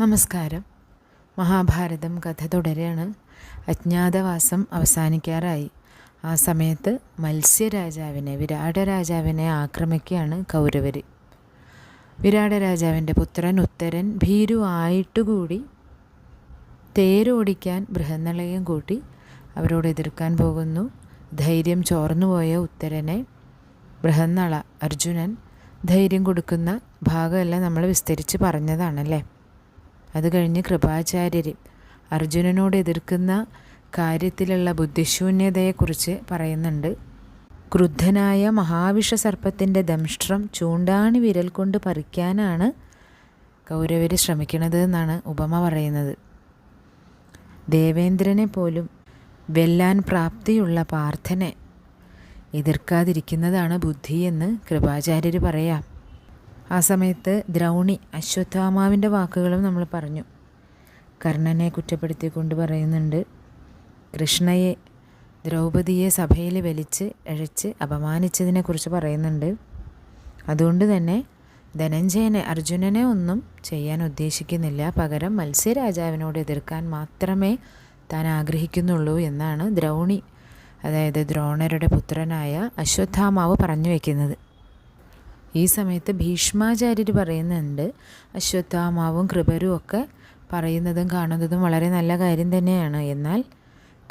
നമസ്കാരം. മഹാഭാരതം കഥ തുടരുകയാണ് അജ്ഞാതവാസം അവസാനിക്കാറായി. ആ സമയത്ത് മത്സ്യരാജാവിനെ വിരാട രാജാവിനെ ആക്രമിക്കുകയാണ് കൗരവർ വിരാട രാജാവിന്റെ പുത്രൻ ഉത്തരൻ ഭീരുവായിട്ടുകൂടി തേരോടിക്കാൻ ബൃഹന്നളയും കൂട്ടി അവരോട് എതിർക്കാൻ പോകുന്നു. ധൈര്യം ചോർന്നുപോയ ഉത്തരനെ ബൃഹന്നള അർജുനൻ ധൈര്യം കൊടുക്കുന്ന ഭാഗമെല്ലാം നമ്മൾ വിസ്തരിച്ച് പറഞ്ഞതാണല്ലേ? അത് കഴിഞ്ഞ് കൃപാചാര്യർ അർജുനനോട് എതിർക്കുന്ന കാര്യത്തിലുള്ള ബുദ്ധിശൂന്യതയെക്കുറിച്ച് പറയുന്നുണ്ട്. ക്രുദ്ധനായ മഹാവിഷ സർപ്പത്തിന്റെ ദംഷ്ട്രം ചൂണ്ടാണി വിരൽ കൊണ്ട് പറിക്കാനാണ് കൗരവർ ശ്രമിക്കുന്നത് എന്നാണ് ഉപമ പറയുന്നത്. ദേവേന്ദ്രനെ പോലും വെല്ലാൻ പ്രാപ്തിയുള്ള പാർത്ഥനെ എതിർക്കാതിരിക്കുന്നതാണ് ബുദ്ധിയെന്ന് കൃപാചാര്യർ പറയാം. ആ സമയത്ത് ദ്രൗണി അശ്വത്ഥാമാവിന്റെ വാക്കുകളും നമ്മൾ പറഞ്ഞു. കർണനെ കുറ്റപ്പെടുത്തിക്കൊണ്ട് പറയുന്നുണ്ട് കൃഷ്ണയെ ദ്രൗപദിയെ സഭയിൽ വലിച്ച് അഴിച്ച് അപമാനിച്ചതിനെക്കുറിച്ച് പറയുന്നുണ്ട്. അതുകൊണ്ട് തന്നെ ധനഞ്ജയനെ അർജുനനെ ഒന്നും ചെയ്യാൻ ഉദ്ദേശിക്കുന്നില്ല. പകരം മത്സ്യരാജാവിനോട് എതിർക്കാൻ മാത്രമേ താൻ ആഗ്രഹിക്കുന്നുള്ളൂ എന്നാണ് ദ്രൗണി അതായത് ദ്രോണരുടെ പുത്രനായ അശ്വത്ഥാമാവ് പറഞ്ഞു വയ്ക്കുന്നത് ഈ സമയത്ത് ഭീഷ്മാചാര്യർ പറയുന്നുണ്ട് അശ്വത്ഥാമാവും കൃപരും ഒക്കെ പറയുന്നതും കാണുന്നതും വളരെ നല്ല കാര്യം തന്നെയാണ്. എന്നാൽ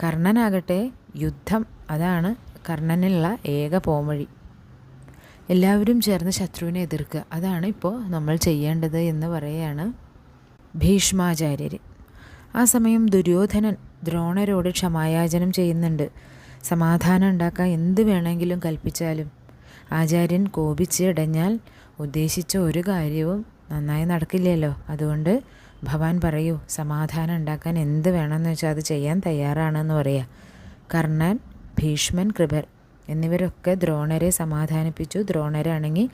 കർണനാകട്ടെ യുദ്ധം അതാണ് കർണനുള്ള ഏക പോംവഴി. എല്ലാവരും ചേർന്ന് ശത്രുവിനെ എതിർക്കുക അതാണ് ഇപ്പോൾ നമ്മൾ ചെയ്യേണ്ടത് എന്ന് പറയുകയാണ് ഭീഷ്മാചാര്യർ ആ സമയം ദുര്യോധനൻ ദ്രോണരോട് ക്ഷമായാചനം ചെയ്യുന്നുണ്ട്. സമാധാനം ഉണ്ടാക്കാൻ എന്ത് വേണമെങ്കിലും കൽപ്പിച്ചാലും ആചാര്യൻ കോപിച്ച് ഇടഞ്ഞാൽ ഉദ്ദേശിച്ച ഒരു കാര്യവും നന്നായി നടക്കില്ലല്ലോ. അതുകൊണ്ട് ഭവാൻ പറയൂ സമാധാനം ഉണ്ടാക്കാൻ എന്ത് വേണമെന്ന് വെച്ചാൽ അത് ചെയ്യാൻ തയ്യാറാണെന്ന് പറയുക കർണൻ ഭീഷ്മൻ കൃപർ എന്നിവരൊക്കെ ദ്രോണരെ സമാധാനിപ്പിച്ചു. ദ്രോണരാണെങ്കിൽ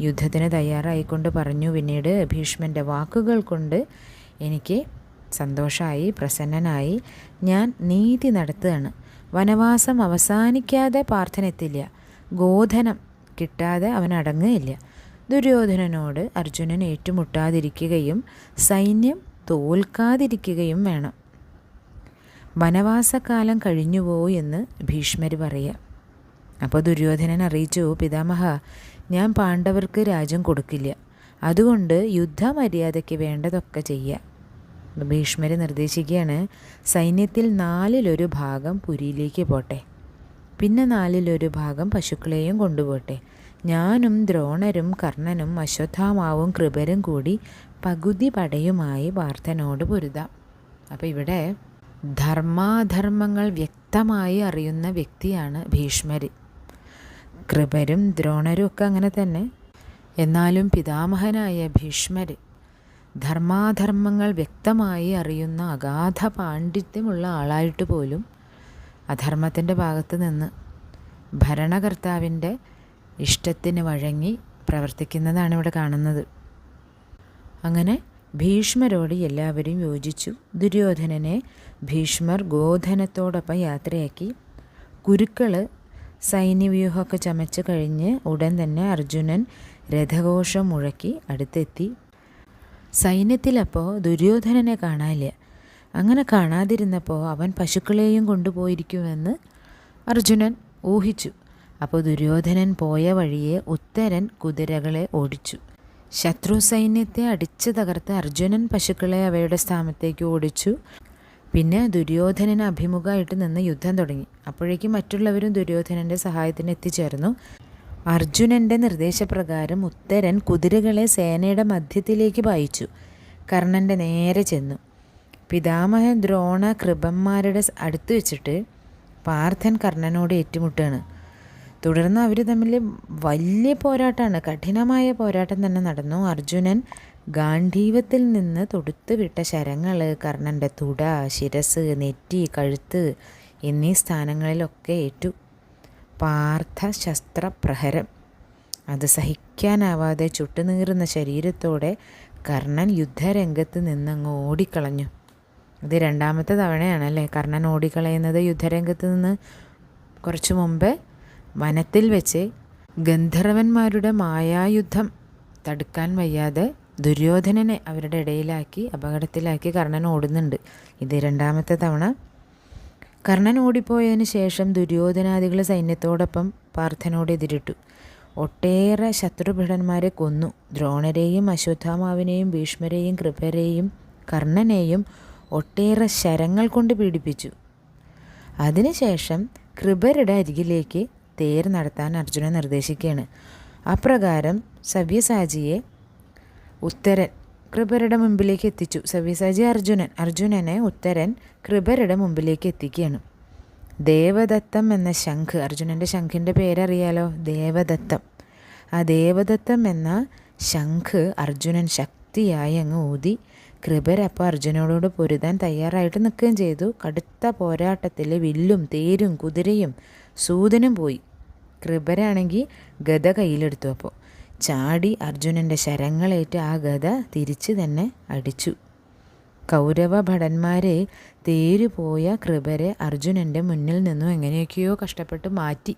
യുദ്ധത്തിന് തയ്യാറായിക്കൊണ്ട് പറഞ്ഞു. പിന്നീട് ഭീഷ്മന്റെ വാക്കുകൾ കൊണ്ട് എനിക്ക് സന്തോഷമായി പ്രസന്നനായി ഞാൻ നീതി നടത്തുകയാണ്. വനവാസം അവസാനിക്കാതെ പ്രാർത്ഥന എത്തില്ല ഗോധനം കിട്ടാതെ അവൻ അടങ്ങുകയില്ല. ദുര്യോധനനോട് അർജുനൻ ഏറ്റുമുട്ടാതിരിക്കുകയും സൈന്യം തോൽക്കാതിരിക്കുകയും വേണം. വനവാസകാലം കഴിഞ്ഞുവോ എന്ന് ഭീഷ്മർ പറയുക. അപ്പോൾ ദുര്യോധനൻ അറിയിച്ചു പിതാമഹ ഞാൻ പാണ്ഡവർക്ക് രാജ്യം കൊടുക്കില്ല. അതുകൊണ്ട് യുദ്ധമര്യാദയ്ക്ക് വേണ്ടതൊക്കെ ചെയ്യുക ഭീഷ്മർ നിർദ്ദേശിക്കുകയാണ് സൈന്യത്തിൽ നാലിലൊരു ഭാഗം പുരിയിലേക്ക് പോട്ടെ. പിന്നെ നാലിലൊരു ഭാഗം പശുക്കളെയും കൊണ്ടുപോട്ടെ. ഞാനും ദ്രോണരും കർണനും അശ്വത്ഥാമാവും കൃപരും കൂടി പകുതി പടയുമായി വാർത്തനോട് പൊരുതാം. അപ്പോൾ ഇവിടെ ധർമാധർമ്മങ്ങൾ വ്യക്തമായി അറിയുന്ന വ്യക്തിയാണ് ഭീഷ്മർ കൃപരും ദ്രോണരും ഒക്കെ അങ്ങനെ തന്നെ. എന്നാലും പിതാമഹനായ ഭീഷ്മർ ധർമാധർമ്മങ്ങൾ വ്യക്തമായി അറിയുന്ന അഗാധ പാണ്ഡിത്യമുള്ള ആളായിട്ട് പോലും അധർമ്മത്തിന്റെ ഭാഗത്ത് നിന്ന് ഭരണകർത്താവിന്റെ ഇഷ്ടത്തിന് വഴങ്ങി പ്രവർത്തിക്കുന്നതാണ് ഇവിടെ കാണുന്നത്. അങ്ങനെ ഭീഷ്മരോട് എല്ലാവരും യോജിച്ചു. ദുര്യോധനനെ ഭീഷ്മർ ഗോധനത്തോടൊപ്പം യാത്രയാക്കി. കുരുക്കൾ സൈന്യവ്യൂഹമൊക്കെ ചമച്ച് കഴിഞ്ഞ് ഉടൻ തന്നെ അർജുനൻ രഥഘോഷം മുഴക്കി അടുത്തെത്തി. സൈന്യത്തിലപ്പോൾ ദുര്യോധനനെ കാണാനില്ല. അങ്ങനെ കാണാതിരുന്നപ്പോൾ അവൻ പശുക്കളെയും കൊണ്ടുപോയിരിക്കുമെന്ന് അർജുനൻ ഊഹിച്ചു. അപ്പോൾ ദുര്യോധനൻ പോയ വഴിയെ ഉത്തരൻ കുതിരകളെ ഓടിച്ചു. ശത്രു സൈന്യത്തെ അടിച്ചു തകർത്ത് അർജുനൻ പശുക്കളെ അവയുടെ സ്ഥാനത്തേക്ക് ഓടിച്ചു. പിന്നെ ദുര്യോധനന് അഭിമുഖമായിട്ട് നിന്ന് യുദ്ധം തുടങ്ങി. അപ്പോഴേക്കും മറ്റുള്ളവരും ദുര്യോധനന്റെ സഹായത്തിന് എത്തിച്ചേർന്നു. അർജുനന്റെ നിർദ്ദേശപ്രകാരം ഉത്തരൻ കുതിരകളെ സേനയുടെ മധ്യത്തിലേക്ക് വായിച്ചു കർണന്റെ നേരെ ചെന്നു. പിതാമഹൻ ദ്രോണ കൃപന്മാരുടെ അടുത്ത് വെച്ചിട്ട് പാർത്ഥൻ കർണനോട് ഏറ്റുമുട്ടുകയാണ് തുടർന്ന് അവർ തമ്മിൽ വലിയ പോരാട്ടമാണ് കഠിനമായ പോരാട്ടം തന്നെ നടന്നു. അർജുനൻ ഗാന്ധീവത്തിൽ നിന്ന് തൊടുത്തു വിട്ട ശരങ്ങൾ കർണന്റെ തുട ശിരസ് നെറ്റി കഴുത്ത് എന്നീ സ്ഥാനങ്ങളിലൊക്കെ ഏറ്റു. പാർത്ഥ ശസ്ത്രപ്രഹരം. അത് സഹിക്കാനാവാതെ ചുട്ടുനീറുന്ന ശരീരത്തോടെ കർണൻ യുദ്ധരംഗത്ത് നിന്നങ്ങ് ഓടിക്കളഞ്ഞു. ഇത് രണ്ടാമത്തെ തവണയാണ് അല്ലേ കർണൻ ഓടിക്കളയുന്നത് യുദ്ധരംഗത്ത് നിന്ന് കുറച്ചു മുമ്പ് വനത്തിൽ വെച്ച് ഗന്ധർവന്മാരുടെ മായായുദ്ധം തടുക്കാൻ വയ്യാതെ ദുര്യോധനനെ അവരുടെ ഇടയിലാക്കി അപകടത്തിലാക്കി കർണൻ ഓടുന്നുണ്ട്. ഇത് രണ്ടാമത്തെ തവണ. കർണൻ ഓടിപ്പോയതിന് ശേഷം ദുര്യോധനാദികൾ സൈന്യത്തോടൊപ്പം പാർത്ഥനോട് എതിരിട്ടു. ഒട്ടേറെ ശത്രുഭടന്മാരെ കൊന്നു. ദ്രോണരെയും അശ്വത്ഥാമാവിനെയും ഭീഷ്മരെയും കൃപരെയും കർണനെയും ഒട്ടേറെ ശരങ്ങൾ കൊണ്ട് പീഡിപ്പിച്ചു. അതിനുശേഷം കൃപരുടെ അരികിലേക്ക് തേർ നടത്താൻ അർജുനൻ നിർദ്ദേശിക്കുകയാണ്. അപ്രകാരം സവ്യസാജിയെ ഉത്തരൻ കൃപരുടെ മുമ്പിലേക്ക് എത്തിച്ചു. സവ്യസാജി അർജുനൻ അർജുനനെ ഉത്തരൻ കൃപരുടെ മുമ്പിലേക്ക് എത്തിക്കുകയാണ്. ദേവദത്തം എന്ന ശംഖ് അർജുനന്റെ ശംഖിന്റെ പേരറിയാലോ? ദേവദത്തം. ആ ദേവദത്തം എന്ന ശംഖ് അർജുനൻ ശക്തിയായി അങ്ങ് ഊതി കൃപരപ്പം അർജുനോടോട് പൊരുതാൻ തയ്യാറായിട്ട് നിൽക്കുകയും ചെയ്തു. കടുത്ത പോരാട്ടത്തിൽ വില്ലും തേരും കുതിരയും സൂതനും പോയി. കൃപരാണെങ്കിൽ ഗത കയ്യിലെടുത്തു അപ്പോൾ ചാടി അർജുനന്റെ ശരങ്ങളേറ്റ് ആ ഗത തിരിച്ച് തന്നെ അടിച്ചു. കൗരവ ഭടന്മാരെ തേരുപോയ കൃപരെ അർജുനന്റെ മുന്നിൽ നിന്നും എങ്ങനെയൊക്കെയോ കഷ്ടപ്പെട്ട് മാറ്റി.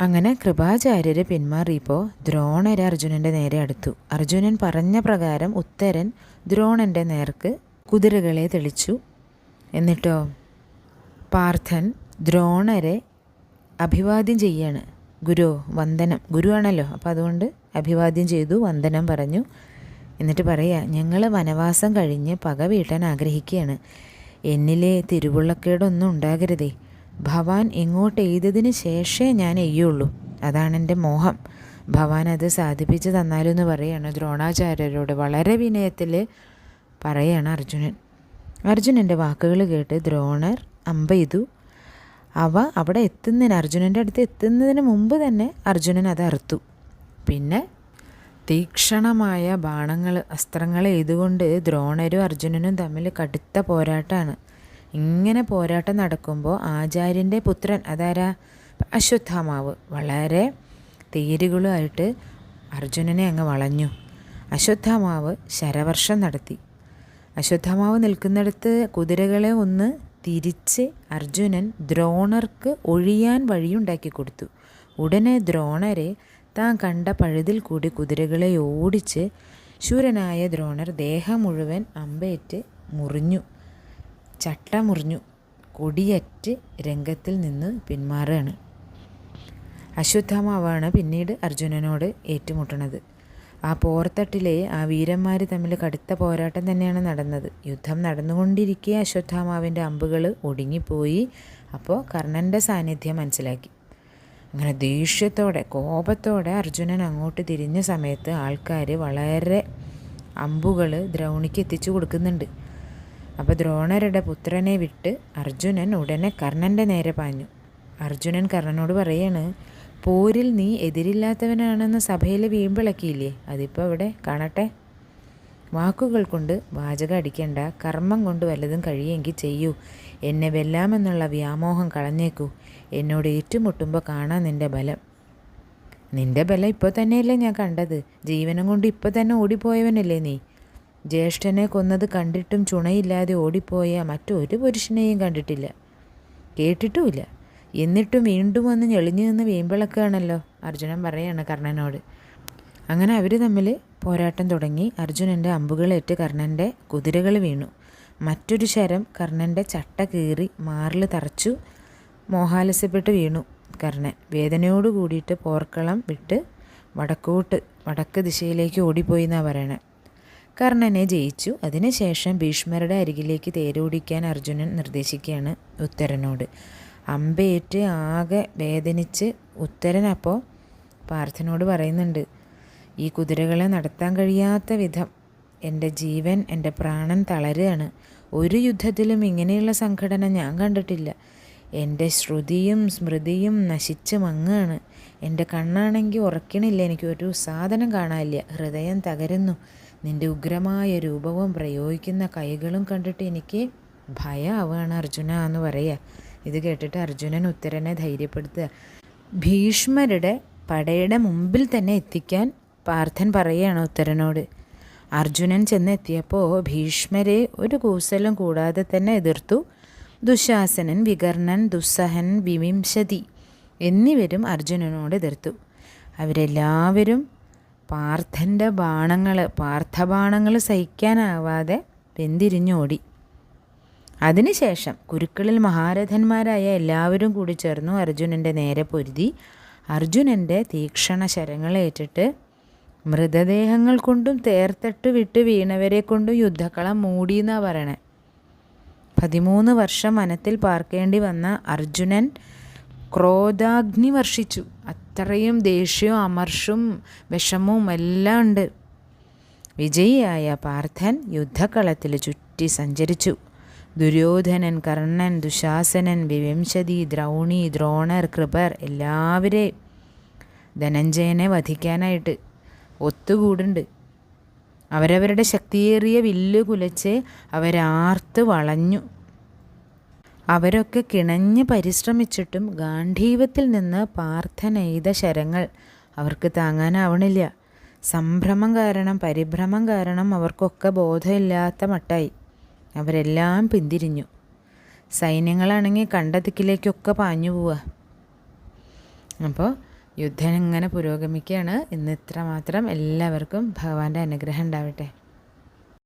അങ്ങനെ കൃപാചാര്യര് പിന്മാറിയപ്പോൾ ദ്രോണരെ അർജുനന്റെ നേരെ അടുത്തു. അർജുനൻ പറഞ്ഞ പ്രകാരം ഉത്തരൻ ദ്രോണന്റെ നേർക്ക് കുതിരകളെ തെളിച്ചു. എന്നിട്ടോ? പാർത്ഥൻ ദ്രോണരെ അഭിവാദ്യം ചെയ്യാണ്. ഗുരു വന്ദനം. ഗുരുവാണല്ലോ. അപ്പോൾ അതുകൊണ്ട് അഭിവാദ്യം ചെയ്തു വന്ദനം പറഞ്ഞു. എന്നിട്ട് പറയാ ഞങ്ങൾ വനവാസം കഴിഞ്ഞ് പക വീട്ടാൻ ആഗ്രഹിക്കുകയാണ് എന്നിലെ തിരുവുള്ളക്കേടൊന്നും ഉണ്ടാകരുതേ. ഭവാൻ ഇങ്ങോട്ട് എയ്തതിന് ശേഷമേ ഞാൻ എയ്യുള്ളൂ. അതാണ് എന്റെ മോഹം. ഭവാൻ അത് സാധിപ്പിച്ച് തന്നാലെന്ന് പറയാണ് ദ്രോണാചാര്യരോട്. വളരെ വിനയത്തിൽ പറയാണ് അർജുനൻ. അർജുനന്റെ വാക്കുകൾ കേട്ട് ദ്രോണർ അമ്പെയ്തു. അവ അവിടെ എത്തുന്നതിന് അർജുനന്റെ അടുത്ത് എത്തുന്നതിന് മുമ്പ് തന്നെ അർജുനൻ അത് അറുത്തു. പിന്നെ തീക്ഷണമായ ബാണങ്ങൾ അസ്ത്രങ്ങൾ എയ്തുകൊണ്ട് ദ്രോണരും അർജുനനും തമ്മിൽ കടുത്ത പോരാട്ടമാണ് ഇങ്ങനെ പോരാട്ടം നടക്കുമ്പോൾ ആചാര്യന്റെ പുത്രൻ അതാരാ? അശ്വത്ഥാമാവ്. വളരെ തേരുകളുമായിട്ട് അർജുനനെ അങ്ങ് വളഞ്ഞു. അശ്വത്ഥാമാവ് ശരവർഷം നടത്തി. അശ്വത്ഥാമാവ് നിൽക്കുന്നിടത്ത് കുതിരകളെ ഒന്ന് തിരിച്ച് അർജുനൻ ദ്രോണർക്ക് ഒഴിയാൻ വഴിയുണ്ടാക്കി കൊടുത്തു. ഉടനെ ദ്രോണരെ താൻ കണ്ട പഴുതിൽ കൂടി കുതിരകളെ ഓടിച്ച് ശൂരനായ ദ്രോണർ ദേഹം മുഴുവൻ അമ്പേറ്റ് മുറിഞ്ഞു. ചട്ട മുറിഞ്ഞു. കൊടിയറ്റ് രംഗത്തിൽ നിന്ന് പിന്മാറുകയാണ്. അശ്വത്ഥാമാവാണ് പിന്നീട് അർജുനനോട് ഏറ്റുമുട്ടണത്. ആ പോർത്തട്ടിലെ ആ വീരന്മാർ തമ്മിൽ കടുത്ത പോരാട്ടം തന്നെയാണ് നടന്നത്. യുദ്ധം നടന്നുകൊണ്ടിരിക്കെ അശ്വത്ഥാമാവിന്റെ അമ്പുകൾ ഒടുങ്ങിപ്പോയി. അപ്പോൾ കർണന്റെ സാന്നിധ്യം മനസ്സിലാക്കി. അങ്ങനെ ദേഷ്യത്തോടെ കോപത്തോടെ അർജുനൻ അങ്ങോട്ട് തിരിഞ്ഞ സമയത്ത് ആൾക്കാർ വളരെ അമ്പുകൾ ദ്രൗണിക്ക് എത്തിച്ചു കൊടുക്കുന്നുണ്ട്. അപ്പോൾ ദ്രോണരുടെ പുത്രനെ വിട്ട് അർജുനൻ ഉടനെ കർണന്റെ നേരെ പാഞ്ഞു. അർജുനൻ കർണനോട് പറയാണ് പോരിൽ നീ എതിരില്ലാത്തവനാണെന്ന് സഭയിൽ വീമ്പിളക്കിയില്ലേ? അതിപ്പോൾ അവിടെ കാണട്ടെ. വാക്കുകൾ കൊണ്ട് വാചകം അടിക്കേണ്ട. കർമ്മം കൊണ്ട് വല്ലതും കഴിയുമെങ്കിൽ ചെയ്യൂ. എന്നെ വെല്ലാമെന്നുള്ള വ്യാമോഹം കളഞ്ഞേക്കൂ. എന്നോട് ഏറ്റുമുട്ടുമ്പോൾ കാണാൻ നിന്റെ ബലം. നിന്റെ ബലം ഇപ്പോൾ തന്നെയല്ലേ ഞാൻ കണ്ടത്. ജീവനം കൊണ്ട് ഇപ്പോൾ തന്നെ ഓടിപ്പോയവനല്ലേ നീ. ജ്യേഷ്ഠനെ കൊന്നത് കണ്ടിട്ടും ചുണയില്ലാതെ ഓടിപ്പോയ മറ്റൊരു പുരുഷനെയും കണ്ടിട്ടില്ല. കേട്ടിട്ടുമില്ല. എന്നിട്ടും വീണ്ടും ഒന്ന് ഞെളിഞ്ഞു നിന്ന് വീമ്പിളക്കുകയാണല്ലോ അർജുനൻ പറയാണ് കർണനോട്. അങ്ങനെ അവർ തമ്മിൽ പോരാട്ടം തുടങ്ങി. അർജുനന്റെ അമ്പുകളേറ്റ് കർണന്റെ കുതിരകൾ വീണു. മറ്റൊരു ശരം കർണന്റെ ചട്ട കീറി മാറിൽ തറച്ചു മോഹാലസ്യപ്പെട്ട് വീണു കർണൻ. വേദനയോട് കൂടിയിട്ട് പോർക്കളം വിട്ട് വടക്കോട്ട് വടക്ക് ദിശയിലേക്ക് ഓടിപ്പോയി എന്നാണ് പറയണേ. കർണനെ ജയിച്ചു. അതിനുശേഷം ഭീഷ്മരുടെ അരികിലേക്ക് തേരോടിക്കാൻ അർജുനൻ നിർദ്ദേശിക്കുകയാണ് ഉത്തരനോട്. അമ്പേറ്റ് ആകെ വേദനിച്ച് ഉത്തരനപ്പോൾ പാർത്ഥനോട് പറയുന്നുണ്ട് ഈ കുതിരകളെ നടത്താൻ കഴിയാത്ത വിധം എന്റെ ജീവൻ എന്റെ പ്രാണൻ തളരുകയാണ്. ഒരു യുദ്ധത്തിലും ഇങ്ങനെയുള്ള സംഘടന ഞാൻ കണ്ടിട്ടില്ല. എന്റെ ശ്രുതിയും സ്മൃതിയും നശിച്ച് മങ്ങാണ്. എന്റെ കണ്ണാണെങ്കിൽ ഉറക്കണില്ല. എനിക്ക് ഒരു സാധനം കാണാനില്ല. ഹൃദയം തകരുന്നു. നിന്റെ ഉഗ്രമായ രൂപവും പ്രയോഗിക്കുന്ന കൈകളും കണ്ടിട്ട് എനിക്ക് ഭയമാവുകയാണ് അർജുന എന്ന് പറയുക ഇത് കേട്ടിട്ട് അർജുനൻ ഉത്തരനെ ധൈര്യപ്പെടുത്തുക. ഭീഷ്മരുടെ പടയുടെ മുമ്പിൽ തന്നെ എത്തിക്കാൻ പാർത്ഥൻ പറയുകയാണ് ഉത്തരനോട്. അർജുനൻ ചെന്നെത്തിയപ്പോൾ ഭീഷ്മരെ ഒരു കൂസലും കൂടാതെ തന്നെ എതിർത്തു. ദുശാസനൻ വികർണൻ ദുസ്സഹൻ വിവിംശതി എന്നിവരും അർജുനനോട് എതിർത്തു. അവരെല്ലാവരും പാർത്ഥന്റെ ബാണങ്ങൾ പാർത്ഥബാണങ്ങൾ സഹിക്കാനാവാതെ പിന്തിരിഞ്ഞോടി അതിനുശേഷം കുരുക്കളിൽ മഹാരഥന്മാരായ എല്ലാവരും കൂടി ചേർന്നു അർജുനന്റെ നേരെ പൊരുതി. അർജുനന്റെ തീക്ഷണ ശരങ്ങളേറ്റിട്ട് മൃതദേഹങ്ങൾ കൊണ്ടും തേർത്തട്ട് വിട്ട് വീണവരെ കൊണ്ടും യുദ്ധക്കളം മൂടിയെന്നാണ് പറയണേ. പതിമൂന്ന് വർഷം വനത്തിൽ പാർക്കേണ്ടി വന്ന അർജുനൻ ക്രോധാഗ്നി വർഷിച്ചു. അത്രയും ദേഷ്യവും അമർഷും വിഷമവും എല്ലാം ഉണ്ട്. വിജയിയായ പാർത്ഥൻ യുദ്ധക്കളത്തിൽ ചുറ്റി സഞ്ചരിച്ചു. ദുര്യോധനൻ കർണൻ ദുശാസനൻ വിവംശതി ദ്രൗണി ദ്രോണർ കൃപർ എല്ലാവരെയും ധനഞ്ജയനെ വധിക്കാനായിട്ട് ഒത്തുകൂടുണ്ട് അവരവരുടെ ശക്തിയേറിയ വില്ല് കുലച്ച് അവരാർത്ത് വളഞ്ഞു. അവരൊക്കെ കിണഞ്ഞ് പരിശ്രമിച്ചിട്ടും ഗാന്ധീവത്തിൽ നിന്ന് പാർത്ഥനെയ്ത ശരങ്ങൾ അവർക്ക് താങ്ങാനാവണില്ല. സംഭ്രമം കാരണം പരിഭ്രമം കാരണം അവർക്കൊക്കെ ബോധമില്ലാത്ത മട്ടായി. അവരെല്ലാം പിന്തിരിഞ്ഞു. സൈന്യങ്ങളാണെങ്കിൽ കണ്ട ദിക്കിലേക്കൊക്കെ പാഞ്ഞു പോവുക അപ്പോൾ യുദ്ധം ഇങ്ങനെ പുരോഗമിക്കുകയാണ് ഇന്ന് ഇത്ര മാത്രം എല്ലാവർക്കും ഭഗവാന്റെ അനുഗ്രഹം ഉണ്ടാവട്ടെ.